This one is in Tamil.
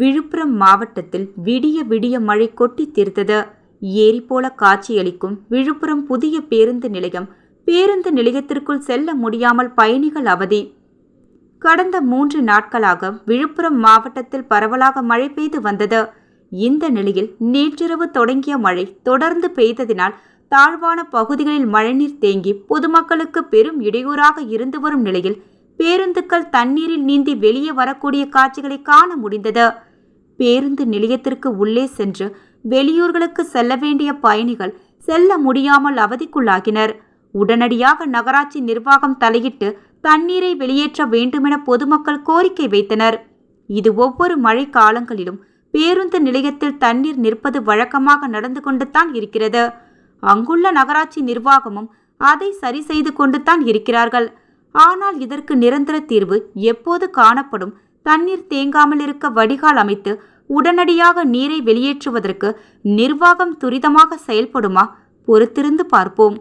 விழுப்புரம் மாவட்டத்தில் விடிய விடிய மழை கொட்டி தீர்த்தது. ஏரி போல காட்சியளிக்கும் விழுப்புரம் புதிய பேருந்து நிலையம். பேருந்து நிலையத்திற்குள் செல்ல முடியாமல் பயணிகள் அவதி. கடந்த மூன்று நாட்களாக விழுப்புரம் மாவட்டத்தில் பரவலாக மழை பெய்து வந்தது. இந்த நிலையில் நேற்றிரவு தொடங்கிய மழை தொடர்ந்து பெய்ததினால் தாழ்வான பகுதிகளில் மழைநீர் தேங்கி பொதுமக்களுக்கு பெரும் இடையூறாக இருந்து வரும் நிலையில் பேருந்துக்கள் தண்ணீரில் நீந்தி வெளியே வரக்கூடிய காட்சிகளை காண முடிந்தது. பேருந்து நிலையத்திற்கு உள்ளே சென்று வெளியூர்களுக்கு செல்ல வேண்டிய பயணிகள் செல்ல முடியாமல் அவதிக்குள்ளாகினர். உடனடியாக நகராட்சி நிர்வாகம் தலையிட்டு தண்ணீரை வெளியேற்ற வேண்டுமென பொதுமக்கள் கோரிக்கை வைத்தனர். இது ஒவ்வொரு மழை காலங்களிலும் பேருந்து நிலையத்தில் தண்ணீர் நிற்பது வழக்கமாக நடந்து கொண்டுதான் இருக்கிறது. அங்குள்ள நகராட்சி நிர்வாகமும் அதை சரி செய்து கொண்டு தான் இருக்கிறார்கள். ஆனால் இதற்கு நிரந்தர தீர்வு எப்போது காணப்படும் தண்ணீர் தேங்காமல் இருக்க வடிகால் அமைத்து உடனடியாக நீரை வெளியேற்றுவதற்கு நிர்வாகம் துரிதமாக செயல்படுமா? பொறுத்திருந்து பார்ப்போம்.